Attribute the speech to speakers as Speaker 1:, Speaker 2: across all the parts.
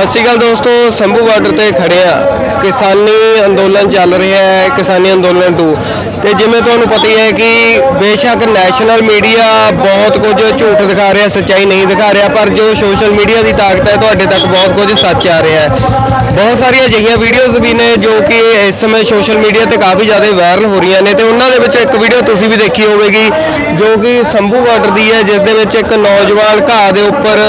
Speaker 1: ਸਤਿ ਸ਼੍ਰੀ ਅਕਾਲ ਦੋਸਤੋ, ਸੰਭੂ ਬਾਰਡਰ ਤੇ ਖੜੇ ਆ। ਕਿਸਾਨੀ ਅੰਦੋਲਨ ਚੱਲ ਰਿਹਾ ਹੈ, ਕਿਸਾਨੀ ਅੰਦੋਲਨ 2 ਤੇ ਜਿਵੇਂ ਤੁਹਾਨੂੰ ਪਤਾ ਹੀ ਹੈ ਕਿ ਬੇਸ਼ੱਕ ਨੈਸ਼ਨਲ ਮੀਡੀਆ ਬਹੁਤ ਕੁਝ ਝੂਠ ਦਿਖਾ ਰਿਹਾ, ਸੱਚਾਈ ਨਹੀਂ ਦਿਖਾ ਰਿਹਾ, ਪਰ ਜੋ ਸੋਸ਼ਲ ਮੀਡੀਆ ਦੀ ਤਾਕਤ ਹੈ, ਤੁਹਾਡੇ ਤੱਕ ਬਹੁਤ ਕੁਝ ਸੱਚ ਆ ਰਿਹਾ ਹੈ। ਬਹੁਤ ਸਾਰੀਆਂ ਅਜਿਹੀਆਂ ਵੀਡੀਓਜ਼ ਵੀ ਨੇ ਜੋ ਕਿ ਇਸ ਸਮੇਂ ਸੋਸ਼ਲ ਮੀਡੀਆ ਤੇ ਕਾਫੀ ਜ਼ਿਆਦਾ ਵਾਇਰਲ ਹੋ ਰਹੀਆਂ ਨੇ ਤੇ ਉਹਨਾਂ ਦੇ ਵਿੱਚ ਇੱਕ ਵੀਡੀਓ ਤੁਸੀਂ ਵੀ ਦੇਖੀ ਹੋਵੇਗੀ, ਜੋ ਕਿ ਸੰਭੂ ਬਾਰਡਰ ਦੀ ਹੈ, ਜਿਸ ਦੇ ਵਿੱਚ ਇੱਕ ਨੌਜਵਾਨ ਘਾਹ ਦੇ ਉੱਪਰ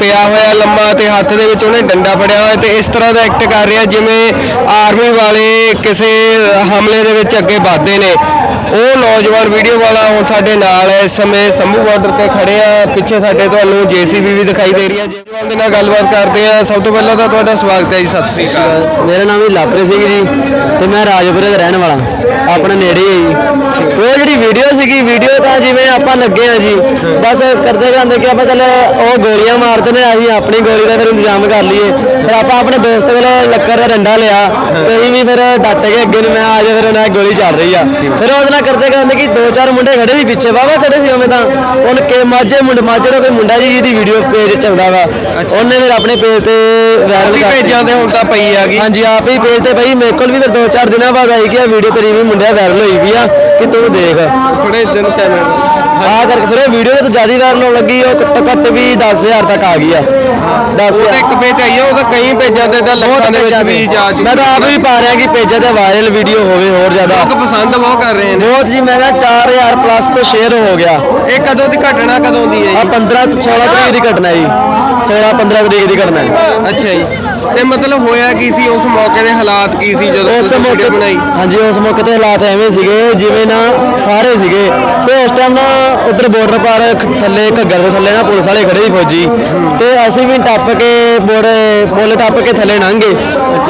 Speaker 1: ਪਿਆ ਹੋਇਆ ਲੰਮਾ ਤੇ ਹੱਥ ਦੇ ਵਿੱਚ ਉਹਨੇ ਡੰਡਾ ਫੜਿਆ ਹੋਇਆ ਤੇ ਇਸ ਤਰ੍ਹਾਂ ਦਾ ਐਕਟ ਕਰ ਰਿਹਾ, ਜਿਵੇਂ ਆਰਮੀ ਵਾਲੇ ਕਿਸੇ ਹਮਲੇ ਦੇ ਵਿੱਚ ਅੱਗੇ ਵੱਧ ਵਧਦੇ ਨੇ। ਉਹ ਨੌਜਵਾਨ ਵੀਡੀਓ ਵਾਲਾ ਹੁਣ ਸਾਡੇ ਨਾਲ ਹੈ। ਇਸ ਸਮੇਂ ਸੰਭੂ ਬਾਰਡਰ ਤੇ ਖੜੇ ਆ। ਪਿੱਛੇ ਸਾਡੇ ਤੁਹਾਨੂੰ ਜੀਸੀਬੀ ਵੀ ਦਿਖਾਈ ਦੇ ਰਹੀ ਹੈ। ਜੇਵਾਲ ਦੇ ਨਾਲ ਗੱਲਬਾਤ ਕਰਦੇ ਆ। ਸਭ ਤੋਂ ਪਹਿਲਾਂ ਤਾਂ ਤੁਹਾਡਾ ਸਵਾਗਤ ਹੈ ਜੀ। ਸਤਿ ਸ੍ਰੀ ਅਕਾਲ।
Speaker 2: ਮੇਰਾ ਨਾਮ ਹੀ ਲਾਪਰੇ ਸਿੰਘ ਜੀ ਤੇ ਮੈਂ ਰਾਜਪੁਰੇ ਦਾ ਰਹਿਣ ਵਾਲਾ। ਆਪਣੇ ਨੇੜੇ ਹੀ ਹੈ ਜੀ। ਉਹ ਜਿਹੜੀ ਵੀਡੀਓ ਸੀਗੀ ਵੀਡੀਓ ਤਾਂ ਜਿਵੇਂ ਆਪਾਂ ਲੱਗੇ ਆ ਜੀ, ਬਸ ਕਰਦੇ ਜਾਂਦੇ ਕਿ ਆਪਾਂ ਚੱਲ ਉਹ ਗੋਲੀਆਂ ਮਾਰਦੇ ਨੇ ਅਸੀਂ ਆਪਣੀ ਗੋਲੀ ਦਾ ਫਿਰ ਇੰਤਜ਼ਾਮ ਕਰ ਲਈਏ। ਫਿਰ ਆਪਾਂ ਆਪਣੇ ਦੋਸਤ ਕੋਲ ਲੱਕੜ ਦਾ ਡੰਡਾ ਲਿਆ ਤੇ ਅਸੀਂ ਵੀ ਫਿਰ ਡੱਟ ਕੇ ਅੱਗੇ ਨੂੰ ਮੈਂ ਆ ਜਾ ਫਿਰ ਉਹਨਾਂ ਗੋਲੀ ਚੱਲ ਰਹੀ ਆ। ਫਿਰ ਉਹਦੇ ਨਾਲ ਕਰਦੇ ਕਰਦੇ ਕਿ ਦੋ ਚਾਰ ਮੁੰਡੇ ਖੜੇ ਸੀ ਪਿੱਛੇ ਵਾਵਾ ਖੜੇ ਸੀ ਉਵੇਂ ਤਾਂ। ਉਹਨ ਕੇ ਮਾਝੇ ਮੁੰਡੇ ਮਾਝੇ ਦਾ ਕੋਈ ਮੁੰਡਾ ਜੀ ਜਿਹਦੀ ਵੀਡੀਓ ਪੇਜ ਚੱਲਦਾ ਵਾ। ਉਹਨੇ ਫਿਰ ਆਪਣੇ ਪੇਜ ਤੇ ਵਾਇਰਲ ਕਰ
Speaker 1: ਭੇਜਾਂ ਤੇ ਹੁਣ ਤਾਂ ਪਈ ਆ ਗਈ।
Speaker 2: ਹਾਂਜੀ ਆਪ ਹੀ ਪੇਜ ਤੇ ਭਾਈ ਮੇਰੇ ਕੋਲ ਵੀ ਫਿਰ ਦੋ ਚਾਰ ਦਿਨਾਂ ਬਾਅਦ ਆਈ ਕਿ ਆ ਵੀਡੀਓ ਤੇਰੀ ਵੀ ਮੁੰਡਿਆ ਵਾਇਰਲ ਹੋਈ ਵੀ ਆ। ਕਿ ਤੂੰ ਦੇਖ।
Speaker 1: ਥੋੜੇ ਦਿਨ ਕੈਮਰੇ
Speaker 2: ਆ ਕਰਕੇ ਫਿਰ ਉਹ ਵੀਡੀਓ ਤਾਂ ਜ਼ਿਆਦਾ ਵਾਇਰਲ ਹੋਣ ਲੱਗੀ ਉਹ ਘੱਟੋ ਘੱਟ ਵੀ 10000 ਤੱਕ ਆ ਗਈ ਆ। 10000
Speaker 1: ਇੱਕ ਪੇਜ ਆਈ ਆ ਉਹ ਤਾਂ ਕਈ ਪੇਜਾਂ ਤੇ ਤਾਂ ਲੱਖਾਂ ਦੇ ਵਿੱਚ ਵੀ ਜਾ ਚੁੱਕੀ
Speaker 2: ਮੈਂ ਤਾਂ ਆਪ ਵੀ ਪਾ ਰਿਹਾ ਕਿ ਪੇਜਾਂ ਤੇ ਵਾਇਰਲ ਵੀਡੀਓ ਹੋਵੇ ਹੋਰ ਜ਼ਿਆਦਾ।
Speaker 1: ਲੋਕ ਪਸੰਦ ਬਹੁਤ ਕਰ ਰਹੇ ਨੇ।
Speaker 2: ਬਹੁਤ ਜੀ ਮੈਂ ਕਿਹਾ 4000 ਪਲੱਸ ਤੋਂ ਸ਼ੇਅਰ ਹੋ ਗਿਆ।
Speaker 1: ਇਹ ਕਦੋਂ ਦੀ ਘਟਨਾ ਕਦੋਂ ਦੀ ਹੈ
Speaker 2: ਆ
Speaker 1: ਜੀ
Speaker 2: 15 ਤੋਂ 16 ਤਰੀਕ ਦੀ ਘਟਨਾ ਜੀ। 16 15 ਤਰੀਕ ਦੀ ਘਟਨਾ ਹੈ।
Speaker 1: ਅੱਛਾ ਜੀ। ਤੇ ਮਤਲਬ ਹੋਇਆ ਕੀ ਸੀ? ਉਸ ਮੌਕੇ ਦੇ ਹਾਲਾਤ ਕੀ ਸੀ ਜਦੋਂ
Speaker 2: ਉਸ
Speaker 1: ਤੁਸੀਂ
Speaker 2: ਮੌਕੇ
Speaker 1: ਵੀਡੀਓ ਬਣਾਈ?
Speaker 2: ਹਾਂਜੀ ਉਸ ਮੌਕੇ ਤੇ ਹਾਲਾਤ ਐਵੇਂ ਸੀਗੇ ਜਿਵੇਂ ਨਾ ਸਾਰੇ ਸੀਗੇ। ਤੇ ਉਸ ਟਾਈਮ ਨਾ ਉਧਰ ਬਾਰਡਰ ਪਾਰ ਖ- ਥੱਲੇ ਘੱਗਰ ਦੇ ਥੱਲੇ ਨਾ ਪੁਲਿਸ ਵਾਲੇ ਖੜੇ ਸੀ ਫੌਜੀ। ਤੇ ਅਸੀਂ ਵੀ ਟੱਪ ਕੇ ਬੋੜੇ ਪੁੱਲ ਟੱਪ ਕੇ ਥੱਲੇ ਲੰਘੇ।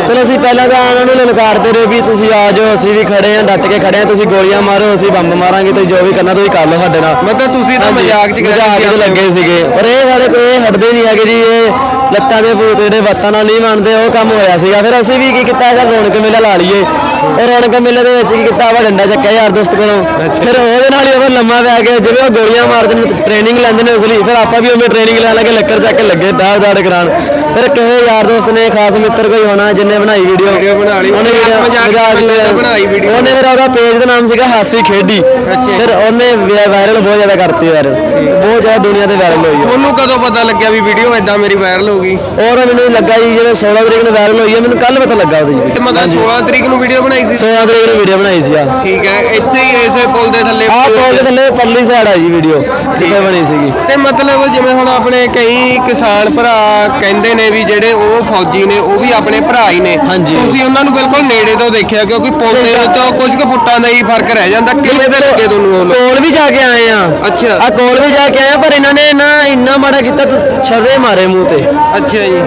Speaker 2: ਚਲੋ ਅਸੀਂ ਪਹਿਲਾਂ ਤਾਂ ਉਹਨਾਂ ਨੂੰ ਲਲਕਾਰਦੇ ਰਹੇ ਵੀ ਤੁਸੀਂ ਆ ਜਾਓ ਅਸੀਂ ਵੀ ਖੜੇ ਆ ਡਟ ਕੇ ਖੜੇ ਆ ਤੁਸੀਂ ਗੋਲੀਆਂ ਮਾਰੋ ਅਸੀਂ ਬੰਬ ਮਾਰਾਂਗੇ ਤੁਸੀਂ ਜੋ ਵੀ ਕਰਨਾ ਤੁਸੀਂ ਕਰ ਲਓ ਸਾਡੇ ਨਾਲ।
Speaker 1: ਮਤਲਬ ਤੁਸੀਂ ਤਾਂ ਮਜ਼ਾਕ ਚ
Speaker 2: ਮਜ਼ਾਕ 'ਚ ਲੱਗੇ ਸੀਗੇ। ਪਰ ਇਹ ਸਾਡੇ ਕੋਈ ਇਹ ਹਟਦੇ ਨਹੀਂ ਹੈਗੇ ਜੀ ਇਹ ਲੱਤਾਂ ਦੇ ਭੂਤ ਜਿਹੜੇ ਵੱਤਾਂ ਨਾਲ ਨਹੀਂ ਮੰਨਦੇ ਉਹ ਕੰਮ ਹੋਇਆ ਸੀਗਾ। ਫਿਰ ਅਸੀਂ ਵੀ ਕੀ ਕੀਤਾ ਸਰ ਰੌਣਕ ਮੇਲਾ ਲਾ ਲਈਏ। ਉਹ ਰੌਣਕ ਮੇਲੇ ਦੇ ਵਿੱਚ ਕੀ ਕੀਤਾ ਵਾ ਡੰਡਾ ਚੱਕਿਆ ਯਾਰ ਦੋਸਤ ਕੋਲੋਂ। ਫਿਰ ਉਹਦੇ ਨਾਲ ਹੀ ਉਹ ਲੰਮਾ ਪੈ ਕੇ ਜਿਵੇਂ ਉਹ ਗੋਲੀਆਂ ਮਾਰਦੇ ਨੇ ਟ੍ਰੇਨਿੰਗ ਲੈਂਦੇ ਨੇ ਉਸ ਲਈ ਫਿਰ ਆਪਾਂ ਵੀ ਉਵੇਂ ਟ੍ਰੇਨਿੰਗ ਲੈ ਲਾਂਗੇ ਲੱਕੜ ਚੱਕ ਕੇ ਲੱਗੇ ਦਾੜ ਦਾੜ ਕਰਾਣ ਫਿਰ ਕਿਸੇ ਯਾਰ ਦੋਸਤ ਨੇ ਖਾਸ ਮਿੱਤਰ ਕੋਈ ਹੋਣਾ ਜਿੰਨੇ ਬਣਾਈ ਵੀਡੀਓ
Speaker 1: Video ਬਣਾ ਲਈ।
Speaker 2: ਉਹਨੇ
Speaker 1: ਮਜ਼ਾਕ ਮਜ਼ਾਕ ਬਣਾਈ।
Speaker 2: ਉਹਨੇ ਫਿਰ ਉਹਦਾ ਪੇਜ ਦਾ ਨਾਮ ਸੀਗਾ ਹਾਸੀ ਖੇਡੀ। ਫਿਰ ਉਹਨੇ ਵਾਇਰਲ ਬਹੁਤ ਜ਼ਿਆਦਾ ਕਰਤੀ ਯਾਰ। ਬਹੁਤ ਜ਼ਿਆਦਾ ਦੁਨੀਆ ਤੇ ਵਾਇਰਲ ਹੋਈ ਆ।
Speaker 1: ਤੁਹਾਨੂੰ ਕਦੋਂ ਪਤਾ ਲੱਗਿਆ ਵੀ ਵੀਡੀਓ ਇਦਾਂ ਮੇਰੀ ਵਾਇਰਲ ਹੋ ਗਈ?
Speaker 2: ਔਰ ਮੈਨੂੰ ਲੱਗਾ ਜੀ ਜਦੋਂ 16 ਤਰੀਕ ਨੂੰ ਵਾਇਰਲ ਹੋਈ ਹੈ ਮੈਨੂੰ ਕੱਲ ਪਤਾ ਲੱਗਾ ਉਹਦੇ ਜੀ
Speaker 1: ਤੇ ਮਤਲਬ 16 ਤਰੀਕ ਨੂੰ ਵੀਡੀਓ ਬਣਾਈ ਸੀ?
Speaker 2: 16 ਤਰੀਕ ਨੂੰ ਵੀਡੀਓ ਬਣਾਈ ਸੀ ਆ
Speaker 1: ਠੀਕ ਹੈ ਇੱਥੇ ਹੀ ਇਸੇ ਪੁਲ ਦੇ ਥੱਲੇ
Speaker 2: ਆਹ ਕੋਲ ਦੇ ਥੱਲੇ ਪਰਲੀ ਸਾਈਡ ਆ ਜੀ ਵੀਡੀਓ ਜਿੱਥੇ ਬਣੀ ਸੀਗੀ।
Speaker 1: ਤੇ ਮਤਲਬ ਜਿਵੇਂ ਹੁਣ ਆਪਣੇ ਕਈ ਕਿਸਾਨ ਭਰਾ ਕਹਿੰਦੇ ਨੇ ਵੀ ਜਿਹੜੇ ਉਹ ਫੌਜੀ ਨੇ ਉਹ ਵੀ ਆਪਣੇ ਭਰਾ ਹੀ ਨੇ।
Speaker 2: ਹਾਂਜੀ।
Speaker 1: ਤੁਸੀਂ ਉਹਨਾਂ ਨੂੰ ਬਿਲਕੁਲ ਨੇੜੇ ਤੋਂ ਦੇਖਿਆ ਕਿਉਂਕਿ ਪੁਲ ਦੇ ਉੱਤੇ ਕੁਝ ਕੁ ਫੁੱਟਾਂ ਦਾ ਹੀ ਫ਼ਰਕ ਰਹਿ ਜਾਂਦਾ। ਕਿਵੇਂ ਦੇ ਲੱਗੇ ਤੁਹਾਨੂੰ ਉਹ ਲੋਕ?
Speaker 2: ਕੋਲ ਵੀ ਜਾ ਕੇ ਆਏ ਆ।
Speaker 1: ਅੱਛਾ।
Speaker 2: ਆ ਕੋਲ ਵੀ ਜਾ ਕੇ ਆਏ ਆ, ਪਰ ਇਹਨਾਂ ਨੇ ਨਾ ਇੰਨਾ ਮਾੜਾ ਕੀਤਾ ਤੇ ਛਰਰੇ ਮਾਰੇ ਮੂੰਹ ਤੇ।
Speaker 1: ਅੱਛਾ ਜੀ।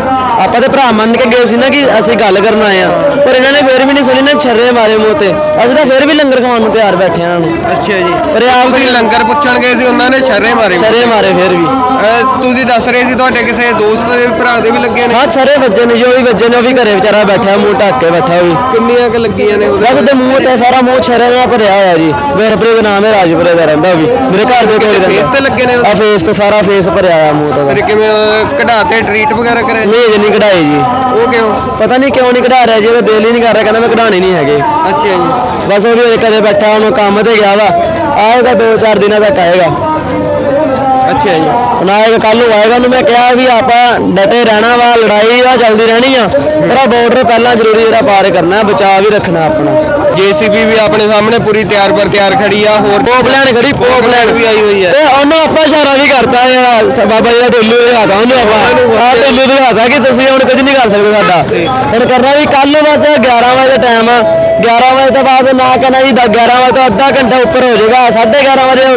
Speaker 2: ਆਪਾਂ ਤੇ ਭਰਾ ਮੰਨ ਕੇ ਗਏ ਸੀ ਨਾ ਕਿ ਅਸੀਂ ਗੱਲ ਕਰਨ ਆਏ ਆ ਪਰ ਇਹਨਾਂ ਨੇ ਫੇਰ ਵੀ ਨਹੀਂ ਛਰਰੇ ਮਾਰੇ ਮੂੰਹ ਤੇ। ਅਸੀਂ ਤਾਂ ਫੇਰ ਵੀ ਲੰਗਰ ਖਾਣ ਨੂੰ ਤਿਆਰ ਬੈਠੇ ਆ ਇਹਨਾਂ ਨੂੰ।
Speaker 1: ਅੱਛਾ ਜੀ।
Speaker 2: ਪਰ ਆਪ
Speaker 1: ਤੁਸੀਂ ਲੰਗਰ ਪੁੱਛਣ ਗਏ ਸੀ ਉਹਨਾਂ ਨੇ ਸ਼ਰੇ ਮਾਰੇ
Speaker 2: ਛਰਰੇ ਮਾਰੇ ਫੇਰ ਵੀ।
Speaker 1: ਅਹ ਤੁਸੀਂ ਦੱਸ ਰਹੇ ਸੀ ਤੁਹਾਡੇ ਕਿਸੇ ਦੋਸਤ ਦੇ ਭਰਾ ਦੇ ਵੀ ਲੱਗੇ ਨੇ?
Speaker 2: ਹਾਂ ਛਰਰੇ ਵੱਜੇ ਨੇ ਜੋ ਵੀ ਵੱਜੇ ਨੇ ਉਹ ਵੀ ਘਰੇ ਵਿਚਾਰਾ ਬੈਠਾ ਮੂੰਹ ਢੱਕ ਕੇ ਬੈਠਾ ਉਹ ਵੀ।
Speaker 1: ਕਿੰਨੀਆਂ ਕ ਲੱਗੀਆਂ ਨੇ ਉਹਦੇ
Speaker 2: ਬਸ ਤੇ ਮੂੰਹ ਤੇ ਸਾਰਾ ਮੂੰਹ ਛਰੇ ਨਾਲ ਭਰਿਆ ਹੋਇਆ ਜੀ। ਗੁਰਪ੍ਰੀਤ ਦਾ ਨਾਮ ਹੈ ਰਾਜਪੁਰੇ ਦਾ ਰਹਿੰਦਾ ਉਹ ਵੀ। ਮੇਰੇ ਘਰ ਦੇ ਕੋਲ
Speaker 1: ਫੇਸ ਤੇ ਲੱਗੇ ਨੇ
Speaker 2: ਆ ਫੇਸ ਤੇ ਸਾਰਾ ਫੇਸ ਭਰਿਆ ਹੋਇਆ ਮੂੰਹ ਤੋਂ।
Speaker 1: ਫਿਰ ਕਿਵੇਂ ਕਢਾ ਤੇ ਟ੍ਰੀਟ ਵਗੈਰਹ ਕਰਿਆ?
Speaker 2: ਨਹੀਂ ਅਜੇ ਨਹੀਂ ਕਢਾਈ ਜੀ।
Speaker 1: ਉਹ ਕਿਉਂ?
Speaker 2: ਪਤਾ ਨਹੀਂ ਕਿਉਂ ਨਹੀਂ ਕਢਾ ਰਿਹਾ ਜੀ ਉਹ ਦਿਲ ਹੀ ਨਹੀਂ ਕਰ ਰਿਹਾ ਕਹਿੰਦਾ ਮੈਂ ਕਢਾਣੇ ਨਹੀਂ ਹੈਗੇ।
Speaker 1: ਅੱਛਾ ਜੀ
Speaker 2: ਬਸ ਉਹ ਵੀ ਕਦੇ ਬੈਠਾ ਉਹਨੂੰ ਕੰਮ ਤੇ ਗਿਆ ਵਾ। ਆਏਗਾ ਦੋ ਚਾਰ ਦਿਨਾਂ ਤੱਕ ਆਏਗਾ।
Speaker 1: ਅੱਛਾ ਜੀ।
Speaker 2: ਆਏਗਾ ਕੱਲ ਨੂੰ ਆਏਗਾ ਉਹਨੂੰ ਮੈਂ ਕਿਹਾ ਵੀ ਆਪਾਂ ਡਟੇ ਰਹਿਣਾ ਵਾ ਲੜਾਈ ਆ ਚੱਲਦੀ ਰਹਿਣੀ ਆ। ਪਰ ਬਾਰਡਰ ਪਹਿਲਾਂ ਜ਼ਰੂਰੀ ਜਿਹੜਾ ਪਾਰ ਕਰਨਾ ਬਚਾਅ ਵੀ ਰੱਖਣਾ ਆਪਣਾ।
Speaker 1: ਜੀਸੀਬੀ ਵੀ ਆਪਣੇ ਸਾਹਮਣੇ ਪੂਰੀ ਤਿਆਰ ਪਰ ਤਿਆਰ ਖੜੀ ਆ ਹੋਰ
Speaker 2: ਪੋਪ ਲੈਣ ਖੜੀ ਪੋਪ ਲੈਣ
Speaker 1: ਵੀ ਆਈ ਹੋਈ ਹੈ।
Speaker 2: ਤੇ ਉਹਨੂੰ ਆਪਾਂ ਇਸ਼ਾਰਾ ਵੀ ਕਰਤਾ ਯਾਰ ਬਾਬਾ ਜੀ ਦਾ ਢੋਲੂ ਦਿਖਾਤਾ ਉਹਨੂੰ ਆਪਾਂ। ਆ ਢੋਲੂ ਦਿਖਾਤਾ ਕਿ ਤੁਸੀਂ ਹੁਣ ਕੁਝ ਨਹੀਂ ਕਰ ਸਕਦੇ ਸਾਡਾ। ਹੁਣ ਕਰਨਾ ਵੀ ਕੱਲ ਨੂੰ ਬਸ 11 ਵਜੇ ਦਾ ਟਾਈਮ ਆ। 11 ਵਜੇ ਤੋਂ ਬਾਅਦ ਨਾ ਕਹਿੰਦਾ ਜੀ 11 ਵਜੇ ਤੋਂ ਅੱਧਾ ਘੰਟਾ ਉੱਪਰ ਹੋ ਜਾਏਗਾ 11:30 ਵਜੇ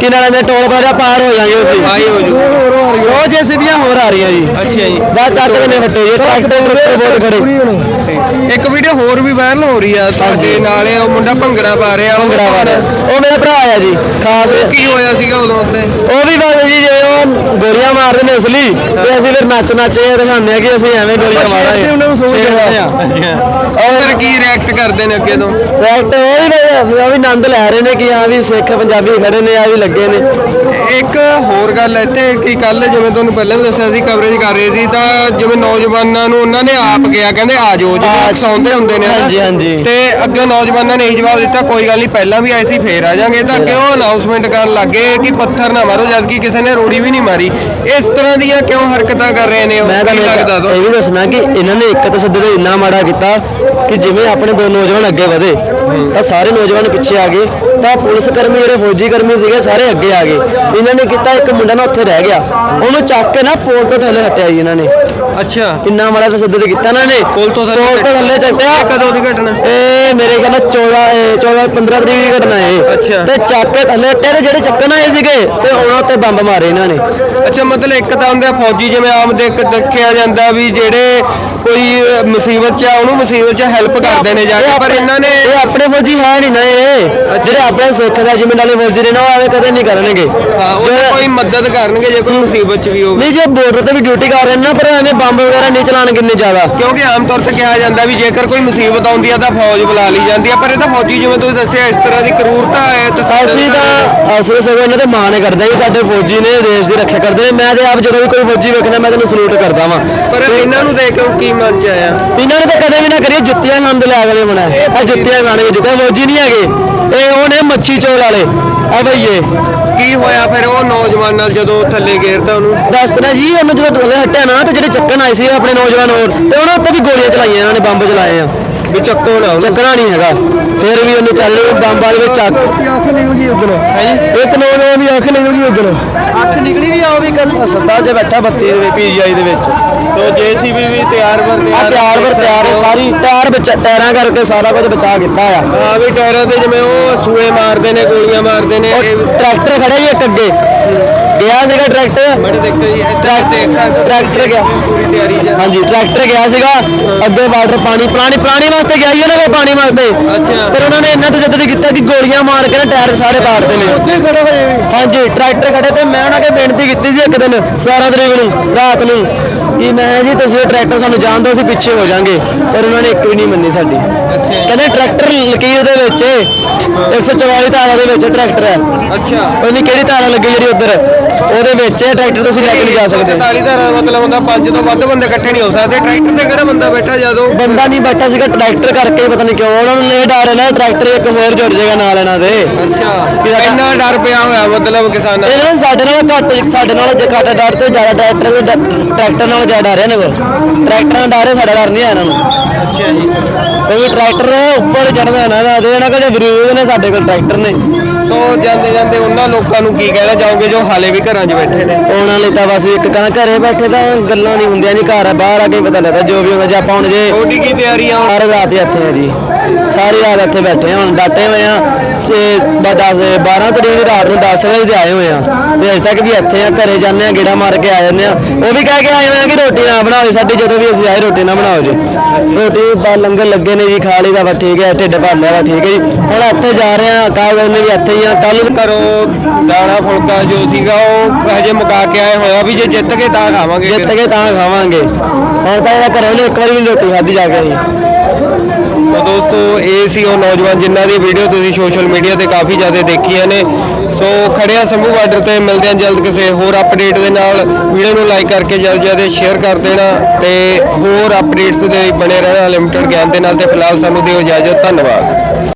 Speaker 2: ਕਿਨਾਰੇ ਦੇ ਟੋਲ ਪਲਾਜ਼ਾ ਪਾਰ ਹੋ ਜਾਾਂਗੇ ਅਸੀਂ।
Speaker 1: ਆਈ ਹੋ ਜੂ।
Speaker 2: ਰੋਜ਼ ਜੇਸੀਬੀਆਂ ਹੋਰ ਆ ਰਹੀਆਂ ਜੀ।
Speaker 1: ਅੱਛਾ ਜੀ।
Speaker 2: ਬਸ ਚੱਕ ਦੇ ਨੇ ਫੱਟੇ ਜੀ ਟਰੈਕਟਰ ਬਹੁਤ ਖੜੇ।
Speaker 1: ਇੱਕ ਵੀਡੀਓ ਹੋਰ ਵੀ ਵਾਇਰਲ ਹੋ ਰਹੀ ਆ ਤੁਹਾਡੇ ਨਾਲ ਉਹ ਮੁੰਡਾ ਭੰਗੜਾ ਪਾ ਰਿਹਾ ਉਹ
Speaker 2: ਭੰਗੜਾ ਵਾਲਾ ਉਹ ਮੇਰਾ ਭਰਾ ਆ ਜੀ ਖਾਸ।
Speaker 1: ਕੀ ਹੋਇਆ ਸੀਗਾ ਉਦੋਂ ਉੱਤੇ
Speaker 2: ਉਹ ਵੀ ਬਸ ਜੀ ਜਿਵੇਂ ਉਹ ਗੋਲੀਆਂ ਮਾਰਦੇ ਨੇ ਅਸਲੀ। ਤੇ ਅਸੀਂ ਫਿਰ ਨੱਚ ਨੱਚ ਕੇ ਦਿਖਾਉਂਦੇ ਆ ਕਿ ਅਸੀਂ ਐਵੇਂ ਗੋਲੀਆਂ ਮਾਰਾਂਗੇ। ਉਹਨਾਂ ਨੂੰ
Speaker 1: ਉਹ ਫਿਰ ਕੀ ਰਿਐਕਟ ਕਰਦੇ ਨੇ ਅੱਗੇ ਤੋਂ?
Speaker 2: ਰੈਕਟ ਉਹ ਵੀ ਉਹ ਵੀ ਆਨੰਦ ਲੈ ਰਹੇ ਨੇ ਕਿ ਹਾਂ ਵੀ ਸਿੱਖ ਪੰਜਾਬੀ ਖੜੇ ਨੇ ਆ ਵੀ ਲੱਗੇ ਨੇ।
Speaker 1: ਇੱਕ ਹੋਰ ਗੱਲ ਇੱਥੇ ਕਿ ਕੱਲ ਜਿਵੇਂ ਤੁਹਾਨੂੰ ਪਹਿਲਾਂ ਵੀ ਦੱਸਿਆ ਸੀ ਕਵਰੇਜ ਕਰ ਰਹੇ ਸੀ ਤਾਂ ਜਿਵੇਂ ਨੌਜਵਾਨਾਂ ਨੂੰ ਉਹਨਾਂ ਨੇ ਆਪ ਕਿਹਾ ਕਹਿੰਦੇ ਆ ਜਾਓ ਜਿਵੇਂ ਸੌਂਦੇ ਹੁੰਦੇ ਨੇ।
Speaker 2: ਹਾਂਜੀ, ਹਾਂਜੀ।
Speaker 1: ਤੇ ਅੱਗੇ ਨੌਜਵਾਨਾਂ ਨੇ ਇਹ ਜਵਾਬ ਦਿੱਤਾ ਕੋਈ ਗੱਲ ਨਹੀਂ ਪਹਿਲਾਂ ਵੀ ਆਏ ਸੀ ਫੇਰ ਆ ਜਾਾਂਗੇ। ਤਾਂ ਕਿਉਂ ਅਨਾਉਂਸਮੈਂਟ ਕਰਨ ਲੱਗੇ ਕਿ ਪੱਥਰ ਨਾ ਮਾਰੋ ਜਦ ਕਿ ਕਿਸੇ ਨੇ ਰੋੜੀ ਵੀ ਨਹੀਂ ਮਾਰੀ। ਇਸ ਤਰ੍ਹਾਂ ਦੀਆਂ ਕਿਉਂ ਹਰਕਤਾਂ ਕਰ ਰਹੇ ਨੇ ਉਹ?
Speaker 2: ਮੈਂ
Speaker 1: ਕੀ
Speaker 2: ਤੁਹਾਨੂੰ
Speaker 1: ਲੱਗਦਾ
Speaker 2: ਇੱਕ- ਇਹ
Speaker 1: ਤੁਹਾਨੂੰ
Speaker 2: ਵੀ ਦੱਸਣਾ ਕਿ ਇਹਨਾਂ ਨੇ ਇੱਕ ਤਸੱਦਦ ਇੰਨਾ ਮਾੜਾ ਕੀਤਾ ਕਿ ਜਿਵੇਂ ਆਪਣੇ ਦੋ ਨੌਜਵਾਨ ਅੱਗੇ ਵਧੇ ਤਾਂ ਸਾਰੇ ਨੌਜਵਾਨ ਪਿੱਛੇ ਆ ਗਏ। ਤਾਂ ਪੁਲਿਸ ਕਰਮੀ ਜਿਹੜੇ ਫੌਜੀ ਕਰਮੀ ਸੀਗੇ ਸਾਰੇ ਅੱਗੇ ਆ ਗਏ। ਇਹਨਾਂ ਨੇ ਕੀਤਾ ਇੱਕ ਮੁੰਡਾ ਨਾ ਉੱਥੇ ਰਹਿ ਗਿਆ। ਉਹਨੂੰ ਚੱਕ ਕੇ ਨਾ ਪੋਲ ਤੋਂ ਥੱਲੇ ਹਟਿਆ ਜੀ ਇਹਨਾਂ ਨੇ।
Speaker 1: ਅੱਛਾ।
Speaker 2: ਇੰਨਾ ਮਾੜਾ ਤਸੱਦਦ ਕੀਤਾ ਇਹਨਾਂ ਨੇ।
Speaker 1: ਪੁਲ ਤੋਂ ਥੱਲੇ
Speaker 2: ਪੁਲ ਤੋਂ ਥੱਲੇ ਚੱਕਿਆ।
Speaker 1: ਕਦੋਂ ਦੀ ਘਟਨਾ?
Speaker 2: ਇਹ ਮੇਰੇ ਨਾਲ 14 ਇਹ 14 15 ਤਰੀਕ ਦੀ ਘਟਨਾ ਹੈ ਇਹ।
Speaker 1: ਅੱਛਾ।
Speaker 2: ਤੇ ਚੱਕ ਕੇ ਥੱਲੇ ਹਟੇ ਤੇ ਜਿਹੜੇ ਚੱਕਣ ਆਏ ਸੀਗੇ ਤੇ ਉਹਨਾਂ ਉੱਤੇ ਬੰਬ ਮਾਰੇ ਇਹਨਾਂ ਨੇ।
Speaker 1: ਅੱਛਾ ਮਤਲਬ ਇੱਕ ਤਾਂ ਹੁੰਦੇ ਫੌਜੀ ਜਿਵੇਂ ਆਮ ਦੇਖ ਦੇਖਿਆ ਜਾਂਦਾ ਵੀ ਜਿਹੜੇ ਕੋਈ ਮੁਸੀਬਤ 'ਚ ਆ ਉਹਨੂੰ ਮੁਸੀਬਤ 'ਚ ਹੈਲਪ ਕਰਦੇ ਨੇ ਜਾ ਕੇ ਪਰ ਇਹਨਾਂ ਨੇ
Speaker 2: ਇਹ ਆਪਣੇ ਫੌਜੀ ਹੈ ਨਹੀਂ ਨਾ ਇਹ। ਜਿਹੜੇ ਆਪਣੇ ਸਿੱਖ ਦਾ ਜਿਵੇਂ ਨਾਲੇ ਫੌਜੀ ਨੇ ਨਾ ਉਹ ਐਵੇਂ ਕਦੇ ਨਹੀਂ ਕਰਨਗੇ।
Speaker 1: ਹਾਂ, ਉਹ ਤਾਂ ਕੋਈ ਮਦਦ ਕਰਨਗੇ ਜੇ ਕੋਈ ਮੁਸੀਬਤ 'ਚ ਵੀ ਹੋਵੇ।
Speaker 2: ਨਹੀਂ ਜੇ ਬਾਰਡਰ ਤੇ ਵੀ ਡਿਊਟੀ ਕਰ ਰਹੇ ਨੇ ਨਾ ਪਰ ਐਵੇਂ ਬੰਬ ਵਗੈਰਾ ਨਹੀਂ ਚਲਾਣ ਕਿੰਨੇ ਜ਼ਿਆਦਾ।
Speaker 1: ਕਿਉਂਕਿ ਆਮ ਤੌਰ ਤੇ ਕਿਹਾ ਜਾਂਦਾ ਵੀ ਜੇਕਰ ਕੋਈ ਮੁਸੀਬਤ ਆਉਂਦੀ ਆ ਤਾਂ ਫੌਜ ਬੁਲਾ ਲਈ ਜਾਂਦੀ ਆ। ਪਰ ਇਹ ਤਾਂ ਫੌਜੀ ਜਿਵੇਂ ਤੁਸੀਂ ਦੱਸਿਆ ਇਸ ਤਰ੍ਹਾਂ ਦੀ ਕਰੂਰਤਾ ਹੈ ਤਸੱਦਦ
Speaker 2: ਅਸੀਂ ਤਾਂ ਅਸੀਂ ਸਗੋਂ ਇਹਨਾਂ ਤੇ ਮਾਣ ਕਰਦੇ ਹਾਂ ਸਾਡੇ ਫੌਜੀ ਨੇ ਦੇਸ਼ ਦੀ ਰੱਖਿਆ ਕਰਦੇ ਨੇ। ਮੈਂ ਤੇ ਆਪ ਜਦੋਂ ਵੀ ਕੋਈ ਫੌਜੀ ਵੇਖਣਾ ਮੈਂ ਤੈਨੂੰ ਸਲੂਟ ਕਰਦਾ ਵਾਂ।
Speaker 1: ਪਰ ਇਹਨਾਂ ਨੂੰ ਦੇਖ ਕੇ ਕੀ ਮਨ 'ਚ ਆਇਆ?
Speaker 2: ਇਹਨਾਂ ਨੇ ਤਾਂ ਕਦੇ ਵੀ ਨਾ ਕਰੀਏ ਜੁੱਤੀਆਂ ਖਾਣ ਦੇ ਲੈ ਵਾਲੇ ਬਣਾ ਇਹ ਜੁੱਤੀਆਂ ਖਾਣਗੇ। ਜੁੱਤੀਆਂ ਫੌਜੀ ਨਹੀਂ ਹੈਗੇ। ਇਹ ਉਹ ਨੇ ਮੱਛੀ ਚੋਲ ਵਾਲੇ। ਆ ਭਈਏ
Speaker 1: ਕੀ ਹੋਇਆ ਫਿਰ ਉਹ ਨੌਜਵਾਨ ਨਾਲ ਜਦੋਂ ਥੱਲੇ ਗੇਰਤਾ ਉਹਨੂੰ?
Speaker 2: ਦੱਸਣਾ ਜੀ ਉਹਨੂੰ ਜਦੋਂ ਥੱਲੇ ਹਟਿਆ ਨਾ ਤੇ ਜਿਹੜੇ ਚੱਕਣ ਆਏ ਸੀ ਆਪਣੇ ਨੌਜਵਾਨ ਹੋਰ ਤੇ ਉਹਨਾਂ ਉੱਤੇ ਵੀ ਗੋਲੀਆਂ ਚਲਾਈਆਂ ਇਹਨਾਂ ਨੇ ਬੰਬ ਚਲਾਏ ਆ।
Speaker 1: ਵੀ ਚੱਕੋ ਨਾ
Speaker 2: ਚੱਕਣਾ ਨਹੀਂ ਹੈਗਾ। ਫਿਰ ਵੀ ਉਹਨੇ ਚੱਲ ਬੰਬ ਵਾਲੇ ਵਿੱਚ ਚੱਕ।
Speaker 3: ਅੱਖ ਨਿਕਲ ਗਈ ਉਧਰ। ਇੱਕ ਨੌਜਵਾਨ ਦੀ ਅੱਖ ਨਿਕਲ ਗਈ ਉਧਰ।
Speaker 2: ਅੱਖ ਨਿਕਲੀ ਵੀ ਆ ਉਹ ਵੀ ਹਸਪਤਾਲ 'ਚ ਬੈਠਾ ਬੱਤੀ ਦੇ ਵਿੱਚ ਪੀਜੀਆਈ ਦੇ ਵਿੱਚ।
Speaker 1: ਤੋ ਜੀਸੀਬੀ ਵੀ ਤਿਆਰ ਬਰ
Speaker 2: ਆ ਤਿਆਰ ਵਰ ਤਿਆਰ ਹੈ ਸਾਰੀ। ਟਾਇਰ ਵਿੱਚ ਟਾਇਰਾਂ ਕਰਕੇ ਸਾਰਾ ਕੁਝ ਬਚਾ ਕੀਤਾ ਆ।
Speaker 1: ਹਾਂ ਵੀ ਟਾਇਰਾਂ ਤੇ ਜਿਵੇਂ ਉਹ ਸੂਏ ਮਾਰਦੇ ਨੇ ਗੋਲੀਆਂ ਮਾਰਦੇ ਨੇ
Speaker 2: ਟਰੈਕਟਰ ਖੜਾ ਹੀ ਇੱਕ ਅੱਗੇ। ਗਿਆ ਸੀਗਾ ਟਰੈਕਟਰ?
Speaker 1: ਬੜੇ ਦੇਖੋ ਜੀ ਹੋ
Speaker 2: ਟਰੈਕਟਰ ਗਿਆ।
Speaker 1: ਤਿਆਰੀ
Speaker 2: ਹਾਂਜੀ ਟਰੈਕਟਰ ਗਿਆ ਸੀਗਾ। ਅੱਗੇ ਵਾਟਰ ਪਾਣੀ ਪਾਣੀ ਪਾਣੀ ਵਾਸਤੇ ਗਿਆ ਸੀ ਉਹਨਾਂ ਕੋਲ ਪਾਣੀ ਵਾਸਤੇ। ਪਰ ਉਹਨਾਂ ਨੇ ਇੰਨਾ ਤਜੱਦਦ ਕੀਤਾ ਕਿ ਗੋਲੀਆਂ ਮਾਰ ਕੇ ਨਾ ਟਾਇਰ ਸਾਰੇ ਪਾੜਦੇ ਨੇ।
Speaker 3: ਉੱਥੇ ਖੜਾ ਹੋਏ। ਵੀ
Speaker 2: ਹਾਂਜੀ ਟਰੈਕਟਰ ਖੜੇ ਤੇ ਮੈਂ ਉਹਨਾਂ ਕੇ ਬੇਨਤੀ ਕੀਤੀ ਸੀ ਇੱਕ ਦਿਨ 17 ਤਰੀਕ ਨੂੰ ਰਾਤ ਨੂੰ। ਕਿ ਮੈਂ ਜੀ ਤੁਸੀਂ ਟਰੈਕਟਰ ਸਾਨੂੰ ਜਾਣ ਦਿਓ ਅਸੀਂ ਪਿੱਛੇ ਹੋ ਜਾਾਂਗੇ ਪਰ ਉਹਨਾਂ ਨੇ ਇੱਕ ਵੀ ਨਹੀਂ ਮੰਨੀ ਸਾਡੀ। ਕਹਿੰਦੇ ਟਰੈਕਟਰ ਲਕੀਰ ਦੇ ਵਿੱਚ 144 ਧਾਰਾ ਦੇ ਵਿੱਚ ਟਰੈਕਟਰ ਹੈ।
Speaker 1: ਅੱਛਾ।
Speaker 2: ਉਹਨੀ ਕਿਹੜੀ ਧਾਰਾ ਲੱਗੀ ਜਿਹੜੀ ਉਧਰ ਉਹਦੇ ਵਿੱਚ ਟਰੈਕਟਰ ਤੁਸੀਂ ਲੈ ਕੇ ਨਹੀਂ ਜਾ ਸਕਦੇ।
Speaker 1: 44 ਦਾ ਮਤਲਬ ਹੁੰਦਾ ਪੰਜ ਤੋਂ ਵੱਧ ਬੰਦੇ ਇਕੱਠੇ ਨਹੀਂ ਹੋ ਸਕਦੇ। ਟਰੈਕਟਰ ਤੇ ਕਿਹੜਾ ਬੰਦਾ ਬੈਠਾ ਜਦੋਂ?
Speaker 2: ਬੰਦਾ ਨਹੀਂ ਬੈਠਾ ਸੀਗਾ ਟਰੈਕਟਰ ਕਰਕੇ ਪਤਾ ਨਹੀਂ ਕਿਉਂ ਉਹਨਾਂ ਨੂੰ ਇਹ ਡਰ ਹੈ ਨਾ ਟਰੈਕਟਰ ਇੱਕ ਹੋਰ ਜੁੜ ਜਾਏਗਾ ਨਾਲ ਇਹਨਾਂ ਦੇ।
Speaker 1: ਅੱਛਾ। ਇੰਨਾ ਡਰ ਪਿਆ ਹੋਇਆ ਮਤਲਬ ਕਿਸਾਨਾਂ।
Speaker 2: ਇਹਨਾਂ ਸਾਡੇ ਨਾਲ ਘੱਟ ਸਾਡੇ ਨਾਲ ਜੇ ਘੱਟ ਡਰ ਤੇ ਜ਼ਿਆਦਾ ਟਰੈਕਟਰ ਦੇ ਟਰੈਕਟਰ ਨਾਲ ਜ਼ਿਆਦਾ ਡਰ ਹੈ ਇਹਨਾਂ ਕੋਲ। ਟਰੈਕਟਰਾਂ ਦਾ ਡਰ ਹੈ ਸਾਡਾ ਡਰ ਨਹੀਂ ਹੈ ਇਹਨਾਂ ਨੂੰ।
Speaker 1: ਅੱਛਾ ਜੀ
Speaker 2: ਕਿਉਂਕਿ ਟਰੈਕਟਰ ਉੱਪਰ ਚੜਦਾ ਨਾ ਨਾ ਤੇ ਇਹਨਾਂ ਕੋਲ ਜੇ ਵਿਰੋਧ ਨੇ ਸਾਡੇ ਕੋਲ ਟਰੈਕਟਰ ਨੇ।
Speaker 1: ਸੋ ਜਾਂਦੇ ਜਾਂਦੇ ਉਹਨਾਂ ਲੋਕਾਂ ਨੂੰ ਕੀ ਕਹਿਣਾ ਚਾਹੋਗੇ ਜੋ ਹਾਲੇ ਵੀ ਘਰਾਂ 'ਚ ਬੈਠੇ ਨੇ?
Speaker 2: ਉਹਨਾਂ ਲਈ ਤਾਂ ਬਸ ਇੱਕ ਕਹਿੰਦਾ ਘਰੇ ਬੈਠੇ ਤਾਂ ਗੱਲਾਂ ਨਹੀਂ ਹੁੰਦੀਆਂ ਨਹੀਂ ਘਰ ਆ ਬਾਹਰ ਆ ਕੇ ਪਤਾ ਲੱਗਦਾ ਜੋ ਵੀ ਹੋਵੇ ਜੇ ਆਪਾਂ ਹੁਣ ਜੇ
Speaker 1: ਤੁਹਾਡੀ ਕੀ ਤਿਆਰੀ ਆ?
Speaker 2: ਸਾਰੀ ਰਾਤ ਇੱਥੇ ਆ ਜੀ। ਸਾਰੀ ਰਾਤ ਇੱਥੇ ਬੈਠੇ ਹਾਂ ਹੁਣ ਡਾਟੇ ਹੋਏ ਆ। 10 12 ਤਰੀਕ ਦੀ ਰਾਤ ਨੂੰ 10 ਵਜੇ ਦੇ ਆਏ ਹੋਏ ਆ। ਤੇ ਅਜੇ ਤੱਕ ਵੀ ਇੱਥੇ ਆ ਘਰੇ ਜਾਂਦੇ ਆ ਗੇੜਾ ਮਾਰ ਕੇ ਆ ਜਾਂਦੇ ਆ। ਉਹ ਵੀ ਕਹਿ ਕੇ ਆਏ ਹੋਏ ਆ ਕਿ ਰੋਟੀ ਨਾ ਬਣਾਓ ਸਾਡੀ ਜਦੋਂ ਵੀ ਅਸੀਂ ਆਏ ਰੋਟੀ ਨਾ ਬਣਾਓ ਜੀ। ਰੋਟੀ ਬਾ ਲੰਗਰ ਲੱਗੇ ਨੇ ਜੀ ਖਾ ਲਈ ਦਾ ਵਾ ਠੀਕ ਹੈ ਢਿੱਡ ਭਰ ਲਿਆ ਵਾ ਠੀਕ ਹੈ ਜੀ। ਹੁਣ ਇੱਥੇ ਜਾ ਰਹੇ ਆ ਕਾਲ ਨੇ ਵੀ ਇੱਥੇ ਹੀ ਆ। ਕੱਲ
Speaker 1: ਘਰੋਂ ਦਾਣਾ ਫੁਲਕਾ ਜੋ ਸੀਗਾ ਉਹ ਹਜੇ ਮੁਕਾ ਕੇ ਆਏ ਹੋਇਆ ਵੀ ਜੇ ਜਿੱਤ ਗਏ ਤਾਂ ਖਾਵਾਂਗੇ
Speaker 2: ਜਿੱਤ ਕੇ ਤਾਂ ਖਾਵਾਂਗੇ। ਹੁਣ ਤਾਂ ਇਹਦਾ ਘਰੇ ਨੇ ਇੱਕ ਵਾਰੀ ਵੀ ਰੋਟੀ ਖਾਧੀ ਜਾ ਕੇ ਜੀ
Speaker 1: ਸੋ ਦੋਸਤੋ, ਇਹ ਸੀ ਉਹ ਨੌਜਵਾਨ ਜਿਨ੍ਹਾਂ ਦੀ ਵੀਡੀਓ ਤੁਸੀਂ ਸੋਸ਼ਲ ਮੀਡੀਆ ਤੇ ਕਾਫੀ ਜ਼ਿਆਦਾ ਦੇਖੀਆਂ ਨੇ। ਸੋ ਖੜਿਆ ਸੰਭੂ ਬਾਰਡਰ ਤੇ, ਮਿਲਦੇ ਹਾਂ ਜਲਦ ਕਿਸੇ ਹੋਰ ਅਪਡੇਟ ਦੇ ਨਾਲ। ਵੀਡੀਓ ਨੂੰ ਲਾਈਕ ਕਰਕੇ ਜਲਦ ਜ਼ਿਆਦਾ ਸ਼ੇਅਰ ਕਰ ਦੇਣਾ ਤੇ ਹੋਰ ਅਪਡੇਟਸ ਦੇ ਲਈ ਬਣੇ ਰਹਿਣਾ ਲਿਮਟਿਡ ਗਿਆਨ ਦੇ ਨਾਲ ਤੇ ਫਿਲਹਾਲ ਸਾਨੂੰ ਦਿਓ ਇਜਾਜ਼ਤ, ਧੰਨਵਾਦ।